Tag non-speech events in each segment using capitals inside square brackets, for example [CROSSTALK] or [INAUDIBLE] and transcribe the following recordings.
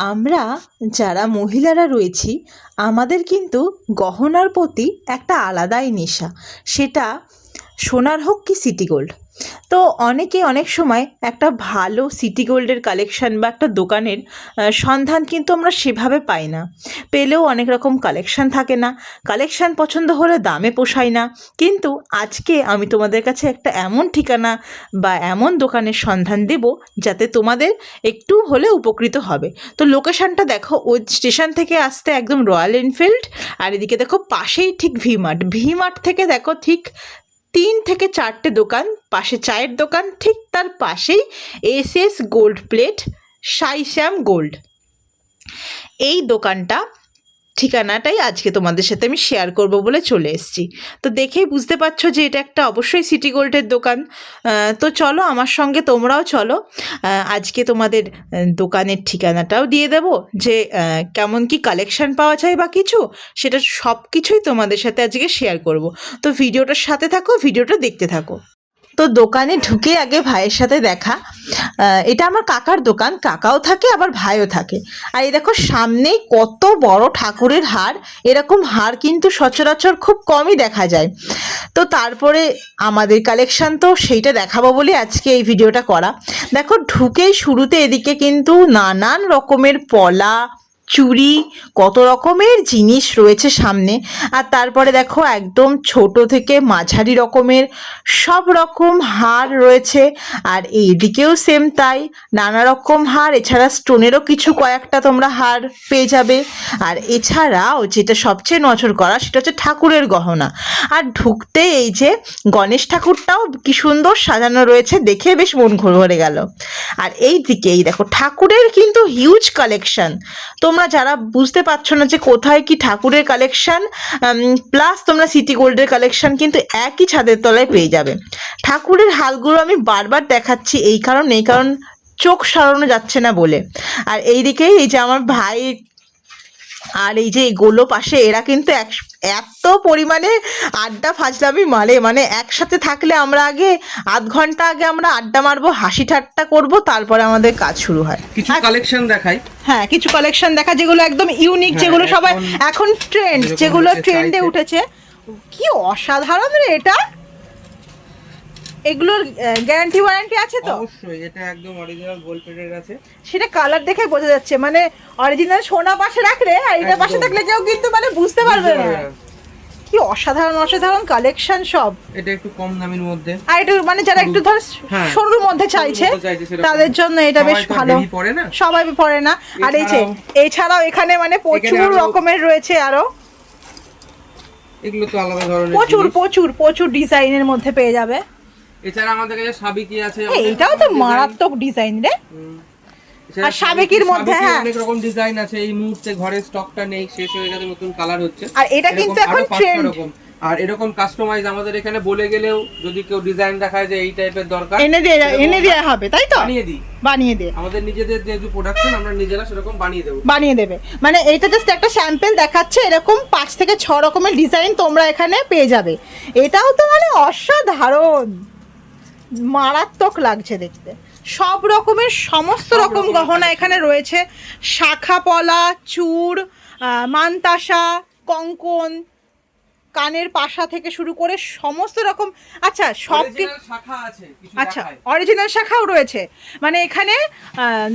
আমরা যারা মহিলারা রয়েছি, আমাদের কিন্তু গহনার প্রতি একটা আলাদাই নেশা। সেটা সোনার হোক কি সিটি গোল্ড। তো অনেকে অনেক সময় একটা ভালো সিটি গোল্ডের কালেকশন বা একটা দোকানের সন্ধান কিন্তু আমরা সেভাবে পাই না। পেলেও অনেক রকম কালেকশন থাকে না। কালেকশন পছন্দ হলে দামে পোষায় না। কিন্তু আজকে আমি তোমাদের কাছে একটা এমন ঠিকানা বা এমন দোকানের সন্ধান দেব যাতে তোমাদের একটু হলে উপকৃত হবে। তো লোকেশানটা দেখো, ওই স্টেশন থেকে আসতে একদম রয়্যাল এনফিল্ড আর এদিকে দেখো পাশেই ঠিক ভিমার্ট ভিমার্ট থেকে দেখো ঠিক তিন থেকে চারটে দোকান, পাশে চায়ের দোকান, ঠিক তার পাশেই S S gold plate Saishyam gold এই দোকানটা ঠিকানাটাই আজকে তোমাদের সাথে আমি শেয়ার করব বলে চলে এসেছি। তো দেখেই বুঝতে পারছ যে এটা একটা অবশ্যই সিটি গোল্ডের দোকান। তো চলো আমার সঙ্গে তোমরাও চলো। আজকে তোমাদের দোকানের ঠিকানাটাও দিয়ে দেব যে কেমন কি কালেকশন পাওয়া যায় বা কিছু, সেটা সব কিছুই তোমাদের সাথে আজকে শেয়ার করব। তো ভিডিওটার সাথে থাকো, ভিডিওটা দেখতে থাকো। তো দোকানে ঢুকে আগে ভাইয়ের সাথে দেখা। এটা আমার কাকার দোকান, কাকাও থাকে, আবার ভাইও থাকে। আর এই দেখো, সামনেই কত বড় ঠাকুরের হার, এরকম হার কিন্তু সচরাচর খুব কমই দেখা যায়। তো তারপরে আমাদের কালেকশন তো সেইটা দেখাবো বলে আজকে এই ভিডিওটা করা। দেখো, ঢুকেই শুরুতে এদিকে কিন্তু নানান রকমের পলা চুড়ি, কত রকমের জিনিস রয়েছে সামনে। আর তারপরে দেখো, একদম ছোট থেকে মাঝারি রকমের সব রকম হার রয়েছে। আর এইদিকেও সেম তাই, নানা রকম হার। এছাড়া স্টোনেরও কিছু কয়েকটা তোমরা হার পেয়ে যাবে। আর এছাড়াও যেটা সবচেয়ে নজর করা, সেটা হচ্ছে ঠাকুরের গহনা। আর ঢুকতে এই যে গণেশ ঠাকুরটাও কি সুন্দর সাজানো রয়েছে, দেখে বেশ মন ভরে গেল। আর এই দিকে এই দেখো, ঠাকুরের কিন্তু হিউজ কালেকশন তোমরা যারা বুঝতে পারছ না যে কোথায় কি ঠাকুরের কালেকশন প্লাস তোমরা সিটি গোল্ডের কালেকশন কিন্তু একই ছাদের তলায় পেয়ে যাবে। ঠাকুরের হালগুলো আমি বারবার দেখাচ্ছি, এই কারণ এই কারণ চোখ সরানো যাচ্ছে না বলে। আর এইদিকে এই যে আমার ভাই আর এই যে গোলো পাশে এরা কিন্তু এক এত পরিমাণে আড্ডা ফাজলামি মারে মানে একসাথে থাকলে আমরা আগে আধ ঘণ্টা আগে আমরা আড্ডা মারবো হাসি ঠাট্টা করব তারপরে আমাদের কাজ শুরু হয়। কিছু কালেকশন দেখাই। হ্যাঁ কিছু কালেকশন দেখা যেগুলো একদম ইউনিক হ্যাঁ, যেগুলো সবাই এখন ট্রেন্ড যেগুলো ট্রেন্ডে উঠেছে। কি অসাধারণ রে এটা! এগুলোর গ্যারান্টি ওয়ারেন্টি আছে তো? অবশ্যই এটা একদম অরিজিনাল গোল্ড প্লেটের আছে। সেটা কালার দেখে বোঝা যাচ্ছে মানে অরিজিনাল সোনা পাশে রাখলে আর এটা পাশে। থাকলে কেউ কিন্তু মানে বুঝতে পারবে না। কি অসাধারণ অসাধারণ কালেকশন সব। এটা একটু কম দামের মধ্যে। আর একটু মানে যারা একটু ধর হ্যাঁ। সরুর মধ্যে চাইছে মধ্যে চাইছে। তাদের জন্য এটা বেশ ভালো। সবাই পরে না। আর এই যে এছাড়াও এখানে মানে প্রচুর রকমের রয়েছে আরও। এগুলো তো আলাদা ধরনের প্রচুর প্রচুর প্রচুর ডিজাইনের মধ্যে পেয়ে যাবে। এছাড়া আমাদের কাছে সাবিকি আছে এটাও তো মারাত্মক ডিজাইন রে। আর সাবেকির মধ্যে, হ্যাঁ। অনেক রকম ডিজাইন আছে এই মুহূর্তে ঘরে স্টকটা নেই শেষ হয়ে গেছে নতুন কালার হচ্ছে। আর এটা কিন্তু এখন ট্রেন্ড আর এরকম কাস্টমাইজ আমাদের এখানে বলে গেলেও যদি কেউ ডিজাইন দেখায় যে এই টাইপের দরকার এনে দিয়ে এনে দেওয়া হবে তাই তো? বানিয়ে দিই। বানিয়ে দে আমাদের নিজেদের যেহেতু প্রোডাকশন আমরা নিজেরা সেরকম বানিয়ে দেবো। বানিয়ে দেবে। মানে এইটা জাস্ট একটা স্যাম্পল দেখাচ্ছে এরকম পাঁচ থেকে ছ রকমের ডিজাইন তোমরা এখানে পেয়ে যাবে। এটাও তো মানে অসাধারণ। মারাত্মক লাগছে দেখতে। সব রকমের সমস্ত রকম গহনা এখানে রয়েছে। শাখা পলা চূড় মানতাসা কঙ্কন কানের পাশা থেকে শুরু করে সমস্ত রকম। আচ্ছা সব আচ্ছা অরিজিনাল শাখাও রয়েছে। মানে এখানে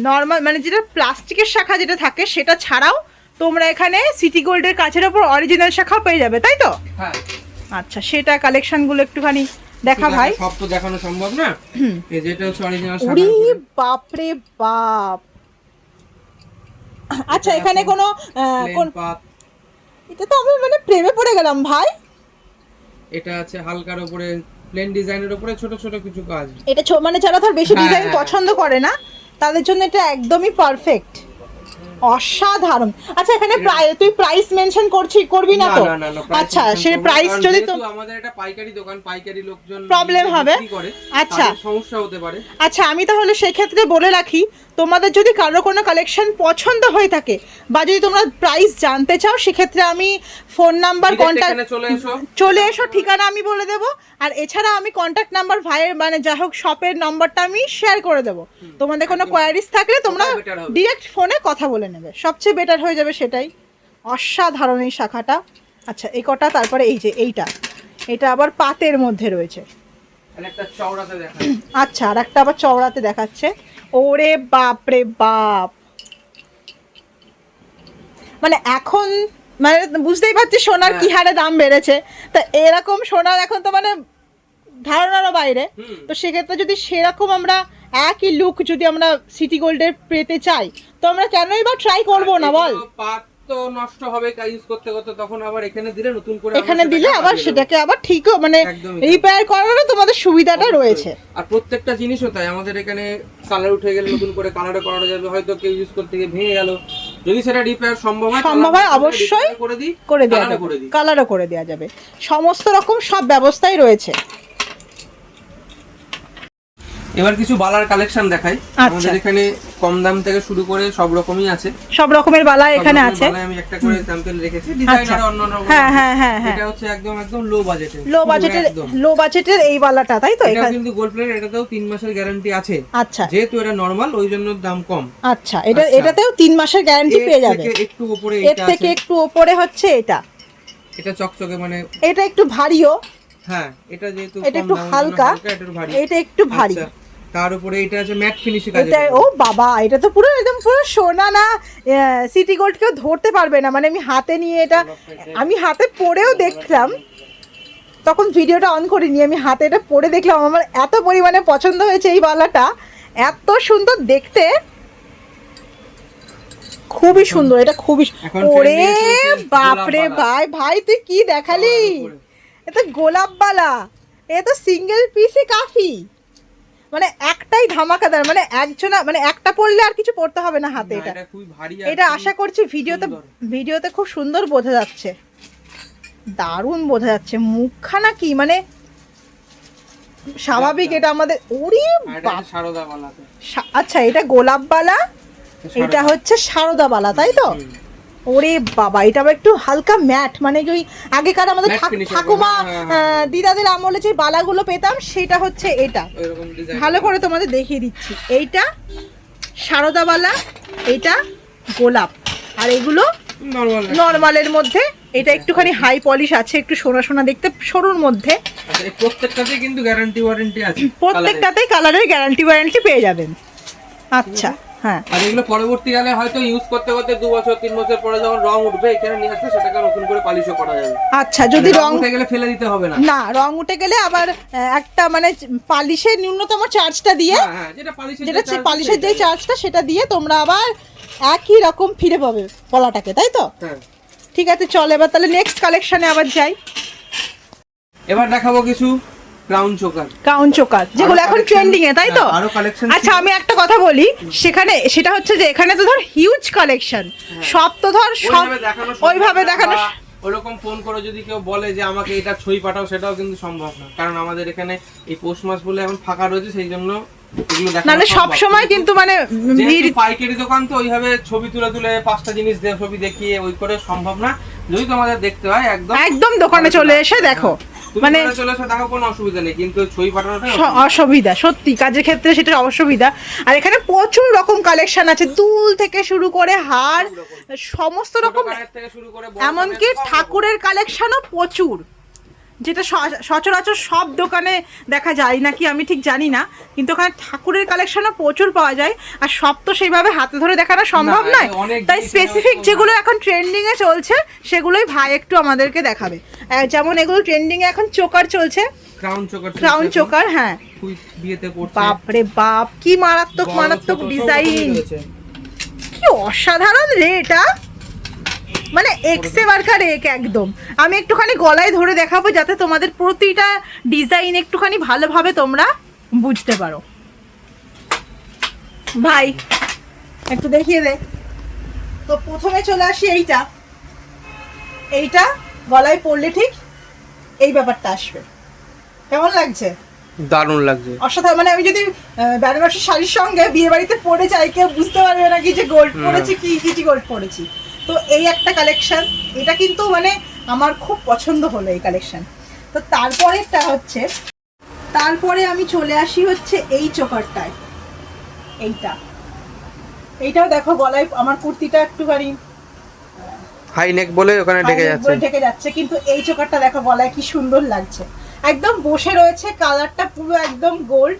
নর্মাল মানে যেটা প্লাস্টিকের শাখা যেটা থাকে সেটা ছাড়াও তোমরা এখানে সিটি গোল্ডের কাছের ওপর অরিজিনাল শাখাও পেয়ে যাবে তাই তো? হ্যাঁ। আচ্ছা সেটা কালেকশনগুলো একটুখানি দেখা ভাই। সব তো দেখানো সম্ভব না। এই যেটা হচ্ছে অরিজিনাল উরি বাপরে বাপ। আচ্ছা এখানে কোনো কোন এটা তো আমি মানে প্রেমে পড়ে গেলাম ভাই। এটা আছে হালকার উপরে প্লেন ডিজাইনের উপরে ছোট ছোট কিছু কাজ। এটা মানে যারা ধর বেশি হ্যাঁ, ডিজাইন হ্যাঁ। পছন্দ করে না তাদের জন্য এটা একদমই পারফেক্ট অসাধারণ। আচ্ছা এখানে প্রায় তুই প্রাইস মেনশন করছি করবি না তো? আচ্ছা সে প্রাইস যদি তো আমাদের এটা পাইকারি দোকান পাইকারি লোকজন নিজে হবে। আচ্ছা। সমস্যা হতে পারে। আচ্ছা আমি তাহলে সেক্ষেত্রে বলে রাখি তোমাদের যদি কারও কোনো কালেকশন পছন্দ হয়ে থাকে বা যদি তোমরা প্রাইস জানতে চাও সেক্ষেত্রে আমি ফোন নাম্বার কন্ট্যাক্ট চলে এসো। চলে এসো ঠিকানা আমি বলে দেবো। আর এছাড়া আমি কন্ট্যাক্ট নাম্বার ভাইয়ের মানে যাই হোক শপের নাম্বারটা আমি শেয়ার করে দেবো। তোমাদের কোনো। কোয়ারিজ থাকলে তোমরা ডিরেক্ট ফোনে কথা বলে নেবে। সবচেয়ে বেটার হয়ে যাবে সেটাই অসাধারণ এই শাখাটা। আচ্ছা এই কটা তারপরে এই যে এইটা। এটা আবার পাতের মধ্যে রয়েছে। [CLEARS THROAT] আচ্ছা আর একটা আবার চওড়াতে দেখাচ্ছে। ওরে বাপ রে বাপ! মানে এখন মানে বুঝতেই পারছি সোনার কি হারে দাম বেড়েছে। তা এরকম সোনার এখন তো মানে ধারণারও বাইরে। তো সেক্ষেত্রে যদি সেরকম আমরা একই লুক যদি আমরা সিটি গোল্ডের পেতে চাই তো আমরা কেনই বা ট্রাই করব না বল। পাত তো নষ্ট হবে ইউজ করতে করতে তখন আবার এখানে দিলে নতুন করে এখানে দিলে আবার সেটাকে আবার ঠিকও মানে রিপেয়ার করারও তোমাদের সুবিধাটা রয়েছে। আর প্রত্যেকটা জিনিসও তাই আমাদের এখানে কালার উঠে গেলে নতুন করে কালারে করানো যাবে হয়তো কেউ ইউজ করতে গিয়ে ভেঙে গেল। যদি সেটা রিপেয়ার সম্ভব হয় সম্ভব হয় অবশ্যই করে দিই করে দেওয়া যাবে করে দিই। কালারও করে দেওয়া যাবে। সমস্ত রকম সব ব্যবস্থাই রয়েছে। এবার কিছু বালার কালেকশন দেখাই। আচ্ছা। আমাদের এখানে কম দাম থেকে শুরু করে সব রকমই আছে। সব রকমের বালা এখানে আছে। আমি একটা করে স্যাম্পল রেখেছি। ডিজাইনার অন্য অন্য হ্যাঁ হ্যাঁ হ্যাঁ হ্যাঁ। এটা হচ্ছে একদম একদম লো বাজেটে লো বাজেটের লো বাজেটের এই বালাটা তাই তো? এটা কিন্তু গোল্ড প্লেট এটাতেও তিন মাসের গ্যারান্টি আছে। আচ্ছা। যেহেতু এটা নরমাল ওই জন্য দাম কম। আচ্ছা এটা আচ্ছা। এটাতেও তিন মাসের গ্যারান্টি পেয়ে যাবে। থেকে একটু উপরে এটা আছে। এর থেকে একটু উপরে হচ্ছে এটা। এটা চকচকে মানে এটা একটু ভারীও। হ্যাঁ এটা যেহেতু এটা একটু হালকা, এটা একটু ভারী। তার উপরে এটা আছে ম্যাট ফিনিশে কাজ এটা ও বাবা এটা তো পুরো একদম পুরো সোনা না সিটি গোল্ড কেউ ধরতে পারবে না। মানে আমি হাতে নিয়ে এটা আমি হাতে পরেও দেখলাম। তখন ভিডিওটা অন করিনি আমি হাতে এটা পরে দেখলাম। আমার এত পরিমাণে পছন্দ হয়েছে এই বালাটা। এত সুন্দর দেখতে। খুবই সুন্দর এটা খুবই ওরে বাপরে ভাই ভাই তুই কি দেখালি? এটা গোলাপ বালা। এ তো সিঙ্গেল পিসই কাফি। মানে একটাই ধামাকাদার মানে একজনা মানে একটা পড়লে আর কিছু পড়তে হবে না হাতে এটা। এটা আশা করছি ভিডিওতে ভিডিওতে খুব সুন্দর বোঝা যাচ্ছে। দারুণ বোঝা যাচ্ছে। মুখখানা কি? মানে স্বাভাবিক এটা আমাদের ওরে আচ্ছা এটা গোলাপ বালা এটা হচ্ছে সারদা বালা তাই তো। ওরে বাবা এটা আবার একটু হালকা ম্যাট মানে ওই আগেকার আমাদের ঠাকুমা হ্যাঁ, হ্যাঁ, হ্যাঁ। দিদাদের আমলে যে বালাগুলো পেতাম সেটা হচ্ছে এটা। ভালো করে তোমাদের দেখিয়ে দিচ্ছি। এইটা সারদা বালা এইটা গোলাপ। আর এগুলো নর্মালের মধ্যে এটা একটুখানি হাই পলিশ আছে একটু সোনা সোনা দেখতে সরুর মধ্যে। আচ্ছা প্রত্যেকটাতেই কিন্তু গ্যারান্টি ওয়ারেন্টি আছে colour প্রত্যেকটাতেই কালারের গ্যারান্টি ওয়ারেন্টি পেয়ে যাবেন। আচ্ছা। হ্যাঁ। আর এগুলো পরবর্তীকালে হয়তো ইউজ করতে করতে দু বছর তিন বছর পরে যখন রং উঠবে এখানে নিয়ে আসলে সেটাকে নতুন করে পালিশও করা যাবে। আচ্ছা যদি রং উঠে গেলে ফেলে দিতে হবে না। না রং উঠে গেলে আবার একটা মানে পালিশের ন্যূনতম চার্জটা দিয়ে হ্যাঁ হ্যাঁ যেটা পালিশের যেটা পালিশের যে চার্জটা সেটা দিয়ে তোমরা আবার একই রকম ফিরে পাবে পলাটাকে তাই তো? হ্যাঁ। ঠিক আছে চল এবার তাহলে নেক্সট কালেকশনে আবার যাই। এবার দেখাবো কিছু ক্রাউন চোকার কাউন চোকার যেগুলো এখন ট্রেন্ডিং এ তাই তো? হ্যাঁ, আচ্ছা আমি একটা কথা বলি সেখানে সেটা হচ্ছে যে এখানে তো ধর হিউজ কালেকশন সব তো ধর সব ওইভাবে দেখানো ওরকম ফোন করে যদি কেউ বলে যে আমাকে এটা পাঠাও সেটাও কিন্তু সম্ভব না। কারণ আমাদের এখানে এই পৌষ মাস বলে এখন ফাঁকা রয়েছে সেই জন্য সব সময় কিন্তু মানে পাইকারি দোকান তো ওইভাবে ছবি তুলে তুলে পাঁচটা জিনিস ছবি দেখিয়ে ওই করে সম্ভব না। যদি তোমাদের দেখতে হয় একদম একদম দোকানে চলে এসে দেখো। মানে অসুবিধা সত্যি কাজের ক্ষেত্রে সেটা অসুবিধা। আর এখানে প্রচুর রকম কালেকশন আছে দুল থেকে শুরু করে হার সমস্ত রকম এমনকি। ঠাকুরের কালেকশনও প্রচুর। যেটা সচরাচর সব দোকানে দেখা যায় নাকি আমি ঠিক জানি না কিন্তু ওখানে ঠাকুরের কালেকশনও প্রচুর পাওয়া যায় আর সব তো সেইভাবে হাতে ধরে দেখানো সম্ভব নয়। তাই স্পেসিফিক যেগুলো এখন ট্রেন্ডিংয়ে চলছে সেগুলোই ভাই একটু আমাদেরকে দেখাবে। যেমন এগুলো ট্রেন্ডিংয়ে এখন চোকার চলছে। ক্রাউন চোকার ক্রাউন চোকার হ্যাঁ। বাপরে বাপ কি মারাত্মক মারাত্মক ডিজাইন কি অসাধারণ রে এটা। মানে এক্সে বার্কার এক একদম। আমি একটুখানি গলায় ধরে দেখাবো যাতে তোমাদের প্রতিটা ডিজাইন একটুখানি ভালোভাবে তোমরা বুঝতে পারো। ভাই একটু দেখিয়ে দে। তো প্রথমে চলে আসি এইটা। এইটা গলায় পড়লে ঠিক এই ব্যাপারটা আসবে। কেমন লাগছে? দারুণ লাগছে। অসাধারণ। মানে আমি যদি বেনারসি শাড়ির সঙ্গে বিয়ে বাড়িতে পরে যাই কেউ বুঝতে পারবে না কি যে গোল্ড পরেছি কি সিটি গোল্ড পরেছি। তো এই একটা কালেকশন এটা কিন্তু মানে আমার খুব পছন্দ হলো এই কালেকশন তো তারপরেরটা হচ্ছে তারপরে আমি চলে আসি হচ্ছে এই চোকারটায় এইটা। এইটাও দেখো গলায় আমার কুর্তিটা একটুখানি হাই নেক বলে ওখানে হাইলাইট যাচ্ছে। ঢেকে যাচ্ছে কিন্তু এই চোকারটা দেখো গলায় কি সুন্দর লাগছে। একদম বসে রয়েছে কালারটা পুরো একদম গোল্ড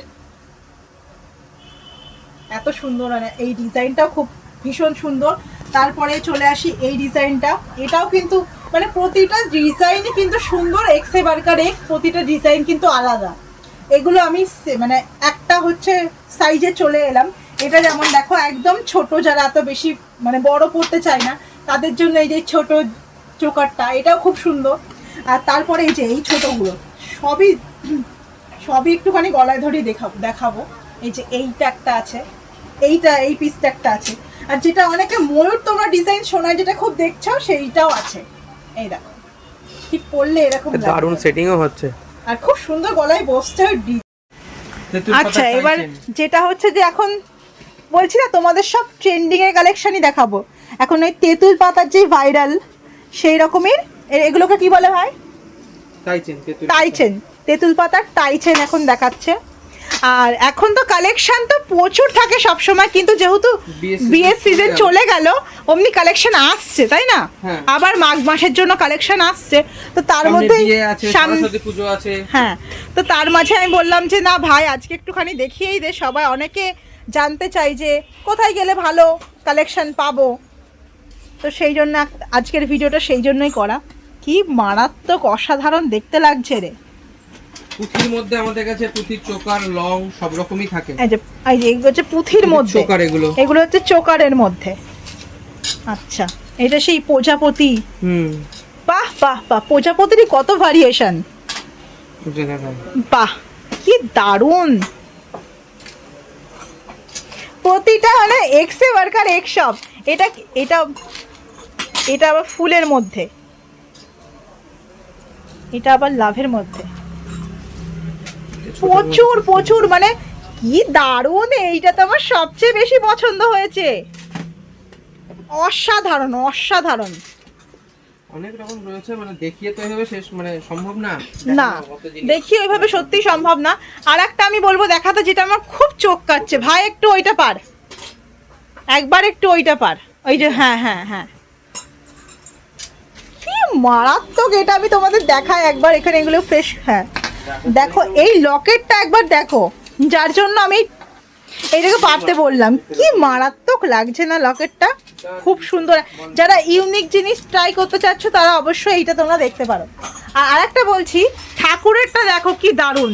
এত সুন্দর মানে এই ডিজাইনটাও খুব ভীষণ সুন্দর। তারপরে চলে আসি এই ডিজাইনটা। এটাও কিন্তু মানে প্রতিটা ডিজাইনই কিন্তু সুন্দর, এক্সে বার্কার এক প্রতিটা ডিজাইন কিন্তু আলাদা। এগুলো আমি মানে একটা হচ্ছে সাইজে চলে এলাম। এটা যেমন দেখো, একদম ছোট, যারা এত বেশি মানে বড় পড়তে চায় না, তাদের জন্য এই যে ছোট চোকারটা, এটাও খুব সুন্দর। আর তারপরে এই যে এই ছোটগুলো, সবই সবই একটুখানি গলায় ধরেই দেখাবো দেখাবো। এই যে এইটা একটা আছে, এইটা, এই পিসটা একটা আছে। আর যেটা অনেকে ময়ূর তোমরা ডিজাইন শোনায় যেটা খুব দেখছ সেইটাও আছে। এই দেখো ঠিক পরলে এরকম। দারুণ সেটিংও হচ্ছে। আর খুব সুন্দর গলায় বসছে আচ্ছা এবার যেটা হচ্ছে যে এখন বলছি না তোমাদের সব ট্রেন্ডিং এর কালেকশনই দেখাবো। এখন ওই তেঁতুল পাতার যে ভাইরাল সেই রকমের এগুলোকে কি বলে ভাই? টাইচেন তেঁতুল পাতার। টাইচেন এখন দেখাচ্ছে। আর এখন তো কালেকশন তো প্রচুর থাকে সব সময় কিন্তু যেহেতু বিয়ের সিজন চলে গেল। অমনি কালেকশন আসছে তাই না? হ্যাঁ। আবার মাঘ মাসের জন্য কালেকশন আসছে। তো তার মধ্যে সরস্বতী পুজো আছে। হ্যাঁ তো তার মাঝে আমি বললাম যে না ভাই আজকে একটুখানি দেখিয়েই দে সবাই অনেকে জানতে চাই যে কোথায় গেলে ভালো কালেকশন পাবো? তো সেই জন্য আজকের ভিডিওটা সেই জন্যই করা। কি মারাত্মক অসাধারণ দেখতে লাগছে রে। পুঁথির মধ্যে আমাদের কাছে পুঁথির চোকার লং সব রকমই থাকে। এই যে এই যে এগুলো হচ্ছে পুঁথির মধ্যে। চোকার এগুলো। এগুলো হচ্ছে চোকারের মধ্যে। আচ্ছা এটা সেই প্রজাপতি। হুম। বাহ বাহ বাহ প্রজাপতিরই কত ভ্যারিয়েশন বাহ কি দারুণ। প্রতিটা মানে এক্সে ওয়ার্কার এক সব। এটা এটা এটা আবার ফুলের মধ্যে। এটা আবার লাভের মধ্যে। প্রচুর প্রচুর মানে কি দারুণ এইটা তো আমার সবচেয়ে বেশি পছন্দ হয়েছে। অসাধারণ অসাধারণ। অনেক রকম রয়েছে মানে দেখিয়ে তো এভাবে শেষ মানে সম্ভব না। না দেখি ওইভাবে সত্যি সম্ভব না। আর একটা আমি বলব দেখাতে যেটা আমার খুব চোখ কাচ্ছে ভাই একটু ওইটা পার। একবার একটু ওইটা পার। ওই যে হ্যাঁ হ্যাঁ হ্যাঁ। কি মারাত্মক এটা আমি তোমাদের দেখাই একবার এখানে এগুলো ফ্রেশ হ্যাঁ। দেখো, এই লকেটটা একবার দেখো। যার জন্য আমি এইটাকে পারতে বললাম। কি মারাত্মক লাগছে না লকেটটা? খুব সুন্দর। যারা ইউনিক জিনিস ট্রাই করতে চাচ্ছ, তারা অবশ্যই এইটা তোমরা দেখতে পারো। আর আরেকটা বলছি, ঠাকুরেরটা দেখো কি দারুণ।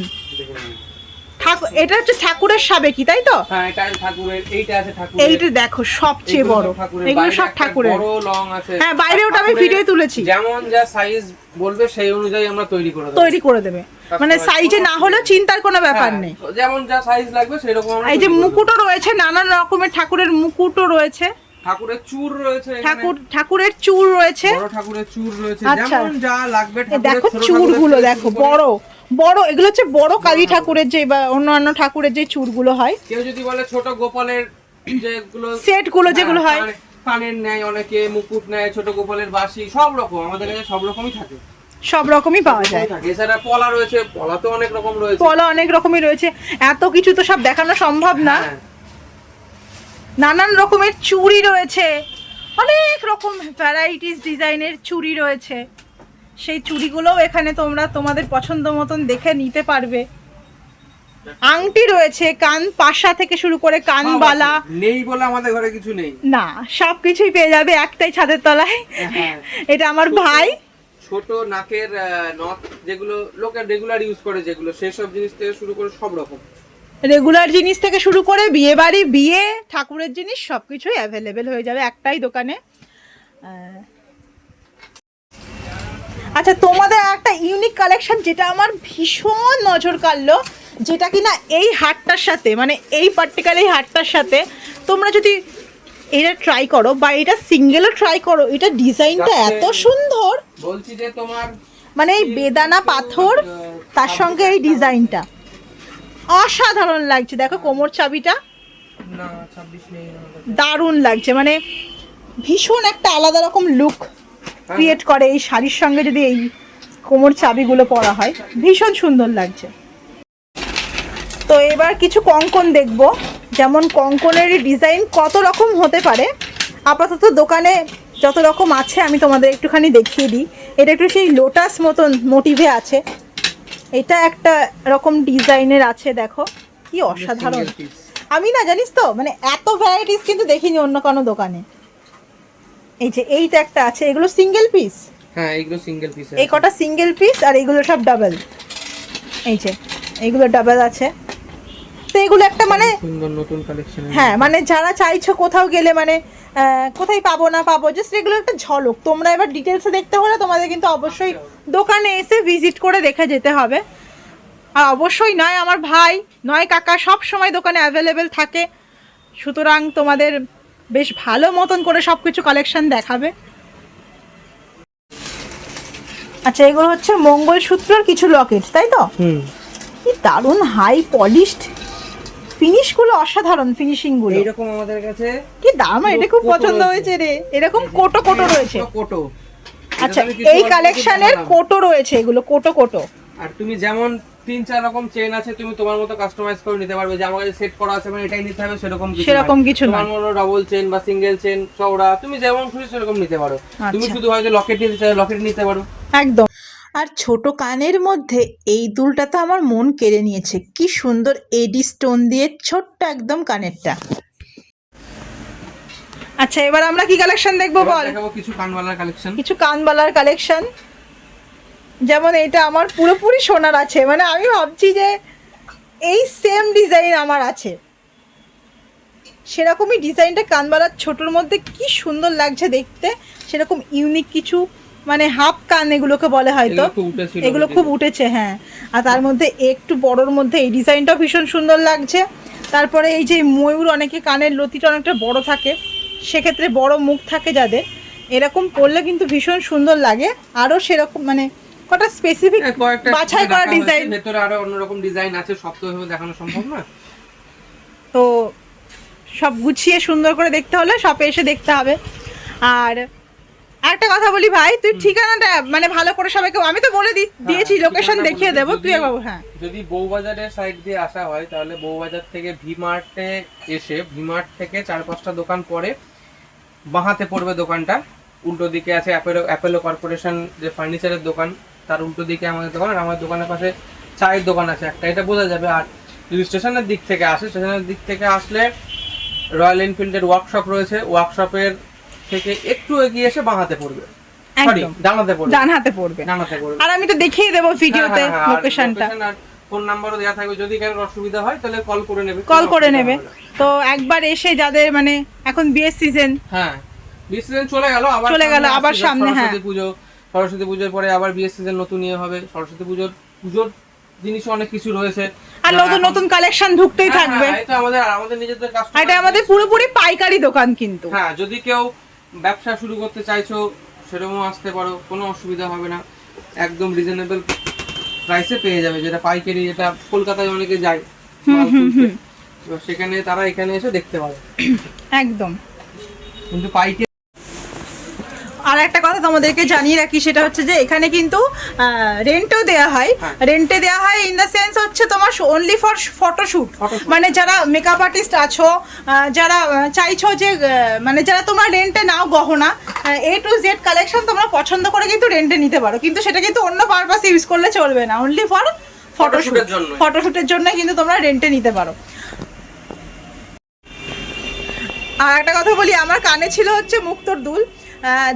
ঠাকুর এটা হচ্ছে ঠাকুরের সাবেকি তাই তো? হ্যাঁ এটা ঠাকুরের এইটা আছে ঠাকুরের। এইটা দেখো সবচেয়ে বড়। এগুলো সব ঠাকুরের। বড় লং আছে। হ্যাঁ, বাইরে ওটা আমি ভিডিওয় তুলেছি। যেমন যা সাইজ বলবে সেই অনুযায়ী আমরা তৈরি করে দেবো। তৈরি করে দেবে। মানে সাইজে না হলেও চিন্তার কোনো ব্যাপার হ্যাঁ, নেই। যেমন যা সাইজ লাগবে সেই রকম এই যে। মুকুটও রয়েছে নানান রকমের ঠাকুরের মুকুটও রয়েছে। ঠাকুরের চূড় রয়েছে ঠাকুর ঠাকুরের চূড় রয়েছে। বড় ঠাকুরের চূড় রয়েছে। আচ্ছা। যেমন যা লাগবে দেখো চূড়গুলো দেখো করে- বড়। বড় এগুলো হচ্ছে বড় কালী ঠাকুরের যে বা অন্যান্য ঠাকুরের যে চূড়গুলো হয়। কেউ যদি বলে ছোট গোপালের যেগুলো সেটগুলো যেগুলো হ্যাঁ, হয় কানে- কানের নেয় অনেকে মুকুট নেয় ছোট গোপালের বাসি সব রকম আমাদের কাছে সব রকমই থাকে। সব রকমই পাওয়া যায়। থাকে। এছাড়া পলা রয়েছে পলা তো অনেক রকম রয়েছে। পলা অনেক রকমই রয়েছে। এত কিছু তো সব দেখানো সম্ভব না। হ্যাঁ, নানান রকমের চুড়ি রয়েছে। অনেক রকম ভ্যারাইটিস ডিজাইনের চুড়ি রয়েছে। সেই চুড়িগুলোও এখানে তোমরা তোমাদের পছন্দ মতন দেখে নিতে পারবে। আংটি রয়েছে কান পাশা থেকে শুরু করে কানবালা নেই বলে আমাদের ঘরে কিছু নেই। না সব কিছুই পেয়ে যাবে একটাই ছাদের তলায়। হ্যাঁ। এটা আমার ভাই। ছোট নাকের নথ যেগুলো লোকের রেগুলার ইউজ করে যেগুলো সেসব জিনিস থেকে শুরু করে সব রকম। রেগুলার জিনিস থেকে শুরু করে বিয়ে বাড়ি বিয়ে ঠাকুরের জিনিস সব কিছুই অ্যাভেলেবেল হয়ে যাবে একটাই দোকানে। আচ্ছা তোমাদের একটা ইউনিক কালেকশন যেটা আমার ভীষণ নজর কাড়লো যেটা কিনা এই হাটটার সাথে মানে এই পার্টিকুলার এই হাটটার সাথে তোমরা যদি এটা ট্রাই করো বা এটা সিঙ্গেলও ট্রাই করো এটা ডিজাইনটা এত সুন্দর। বলছি যে তোমার মানে এই বেদানা পাথর তার সঙ্গে এই ডিজাইনটা অসাধারণ লাগছে দেখো কোমর চাবিটা। না। দারুণ লাগছে মানে ভীষণ একটা আলাদা রকম লুক ক্রিয়েট করে এই শাড়ির সঙ্গে যদি এই কোমর চাবিগুলো পরা হয় ভীষণ সুন্দর লাগছে। তো এবার কিছু কঙ্কন দেখব। যেমন কঙ্কনেরই ডিজাইন কত রকম হতে পারে আপাতত দোকানে যত রকম আছে আমি তোমাদের একটুখানি দেখিয়ে দিই। এটা একটু সেই লোটাস মতন মোটিভে আছে। এটা একটা রকম ডিজাইনের আছে দেখো। কি অসাধারণ। আমি না জানিস তো মানে এত ভ্যারাইটিস কিন্তু দেখিনি অন্য কোনো দোকানে। এই যে এইটা একটা আছে এগুলো সিঙ্গেল পিস হ্যাঁ এইগুলো সিঙ্গেল পিস এই কটা সিঙ্গেল পিস আর এগুলো সব ডাবল এই যে এইগুলো ডাবল আছে। তো এগুলো একটা মানে নতুন কালেকশন হ্যাঁ মানে যারা চাইছো কোথাও গেলে মানে কোথায় পাবো না পাবো জাস্ট এগুলো একটা ঝলক। তোমরা এবার ডিটেলসে দেখতে হলে তোমাদের কিন্তু অবশ্যই দোকানে এসে ভিজিট করে দেখে যেতে হবে। আর অবশ্যই নয় আমার ভাই নয় কাকা সব সময় দোকানে অ্যাভেলেবেল থাকে। সুতরাং তোমাদের বেশ ভালো মতন করে সব কিছু কালেকশন দেখাবে। আচ্ছা এগুলো হচ্ছে মঙ্গলসূত্রর কিছু লকেট তাই তো? কি দারুণ হাই পলিশড ফিনিশগুলো অসাধারণ ফিনিশিংগুলো এইরকম আমাদের কাছে কি দাম এটা খুব পছন্দ হয়েছে রে। এরকম কোটো কোটো রয়েছে। কোটো। আচ্ছা এই কালেকশনের কোটো রয়েছে এগুলো কোটো কোটো। আর তুমি যেমন তিন চার রকম চেন আছে তুমি তোমার মতো কাস্টমাইজ করে নিতে পারবে। যে আমার কাছে সেট করা আছে মানে এটাই নিতে হবে সেরকম কিছু সেরকম। কিছু তোমার নয়। মতো ডবল চেন বা সিঙ্গেল চেন চওড়া তুমি যেমন খুশি সেরকম নিতে পারো। তুমি আচ্ছা। শুধু হয়তো লকেট নিতে চাও লকেট নিতে পারো। একদম। আর ছোট কানের মধ্যে এই দুলটা তো আমার মন কেড়ে নিয়েছে। কি সুন্দর এডি স্টোন দিয়ে ছোট্ট একদম কানেরটা। আচ্ছা এবার আমরা কি কালেকশন দেখব বল? দেখাবো কিছু কানবালার কালেকশন কিছু কানবালার কালেকশন যেমন এটা আমার পুরোপুরি সোনার আছে। মানে আমি ভাবছি যে এই সেম ডিজাইন আমার আছে। সেরকমই ডিজাইনটা কানবালার ছোটোর মধ্যে কি সুন্দর লাগছে দেখতে। সেরকম ইউনিক কিছু মানে হাফ কান এগুলোকে বলে হয়তো। এগুলো খুব উঠেছিল এগুলো খুব উঠেছে হ্যাঁ। আর তার মধ্যে একটু বড়োর মধ্যে এই ডিজাইনটাও ভীষণ সুন্দর লাগছে। তারপরে এই যে ময়ূর অনেকে কানের লতিটা অনেকটা বড় থাকে। সেক্ষেত্রে বড় মুখ থাকে যাদের। এরকম করলে কিন্তু ভীষণ সুন্দর লাগে। আরও সেরকম মানে কটা স্পেসিফিক হ্যাঁ, বাছাই করা ডিজাইন ভেতরে আরও অন্যরকম ডিজাইন আছে সব তো দেখানো সম্ভব না। তো সব গুছিয়ে সুন্দর করে দেখতে হলে শপে এসে দেখতে হবে। আর একটা কথা বলি ভাই তুই ঠিকানাটা মানে ভালো করে সবাইকে আমি তো বলে দিই দিয়েছি হ্যাঁ, লোকেশন দেখিয়ে দেবো। তুই একবার হ্যাঁ। যদি বউবাজারের সাইড দিয়ে আসা হয় তাহলে বউবাজার থেকে ভিমার্টে এসে ভিমার্ট থেকে চার পাঁচটা দোকান পরে বাঁহাতে পড়বে দোকানটা। উল্টো দিকে আছে অ্যাপেলো অ্যাপেলো কর্পোরেশন যে ফার্নিচারের দোকান। তার উল্টো দিকে আমাদের দোকান আর আমাদের দোকানের পাশে চায়ের দোকান আছে একটা। এটা বোঝা যাবে আর যদি স্টেশনের দিক থেকে আসে স্টেশনের দিক থেকে আসলে রয়্যাল এনফিল্ডের ওয়ার্কশপ রয়েছে। ওয়ার্কশপের থেকে একটু এগিয়ে এসে বাঁহাতে পড়বে। ডানাতে পড়বে। ডান পড়বে। ডানাতে পড়বে। আর আমি তো দেখিয়ে দেবো ভিডিওতে হ্যাঁ, হ্যাঁ, লোকেশনটা ফোন নাম্বারও দেওয়া থাকবে। যদি কারোর অসুবিধা হয় তাহলে কল করে নেবে। কল করে নেবে। তো একবার এসে যাদের মানে এখন বিয়ের সিজন হ্যাঁ বিয়ের সিজন চলে গেল আবার চলে গেল, আবার সামনে, হ্যাঁ। পুজো। সরস্বতী পুজোর পরে আবার বিয়ের সিজন নতুন ইয়ে হবে সরস্বতী পুজোর পুজোর জিনিস অনেক কিছু রয়েছে। আর নতুন নতুন কালেকশন ঢুকতেই হ্যাঁ, থাকবে। হ্যাঁ, এটা আমাদের আমাদের নিজেদের কাস্টমার এটা আমাদের পুরোপুরি পাইকারি দোকান কিন্তু। হ্যাঁ যদি কেউ ব্যবসা শুরু করতে চাইছো সেরকমও আসতে পারো কোনো অসুবিধা হবে না। একদম রিজনেবল প্রাইসে পেয়ে যাবে যেটা পাইকারি যেটা কলকাতায় অনেকে যায় সেখানে তারা এখানে এসে দেখতে পাবে। একদম। কিন্তু পাইকারি তোমাদেরকে জানিয়ে রাখি সেটা হচ্ছে যে এখানে কিন্তু রেন্টও দেওয়া হয়। হ্যাঁ। রেন্টে দেওয়া হয় ইন দ্য সেন্স হচ্ছে তোমার অনলি ফর ফটোশ্যুট মানে যারা মেকআপ আর্টিস্ট আছো যারা চাইছো যে মানে যারা তোমার রেন্টে নাও গহনা এ টু জেড কালেকশন তোমরা পছন্দ করে কিন্তু রেন্টে নিতে পারো। কিন্তু সেটা কিন্তু অন্য পারপাস ইউজ করলে চলবে না। অনলি ফর ফটোশ্যুট Photoshoot-এর জন্যই। ফটোশ্যুটের জন্য কিন্তু তোমরা রেন্টে নিতে পারো। আর একটা কথা বলি আমার কানে ছিল হচ্ছে মুক্তোর দুল।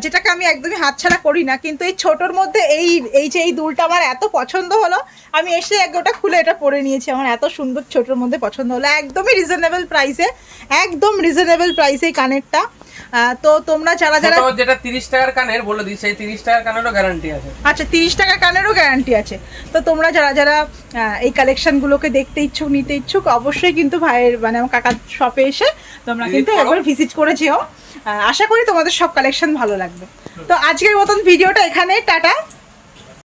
যেটাকে আমি একদমই হাতছাড়া করি না কিন্তু এই ছোটোর মধ্যে এই এই যে এই দুলটা আমার এত পছন্দ হলো আমি এসে এক ওটা খুলে এটা পরে নিয়েছি। আমার এত সুন্দর ছোটোর মধ্যে পছন্দ হলো। একদমই রিজনেবল প্রাইসে একদম রিজনেবল প্রাইসে এই কানেরটা। তো তোমরা যারা যারা যেটা তিরিশ টাকার কানের বলে দিই সেই তিরিশ টাকার কানেরও গ্যারান্টি আছে। আচ্ছা তিরিশ টাকার কানেরও গ্যারান্টি আছে। তো তোমরা যারা যারা এই কালেকশনগুলোকে দেখতে ইচ্ছুক নিতে ইচ্ছুক অবশ্যই কিন্তু ভাইয়ের মানে আমার কাকার শপে এসে তোমরা কিন্তু একবার ভিজিট করে যেও। আশা করি তোমাদের সব কালেকশন ভালো লাগবে। তো আজকের মতন ভিডিওটা এখানে টাটা।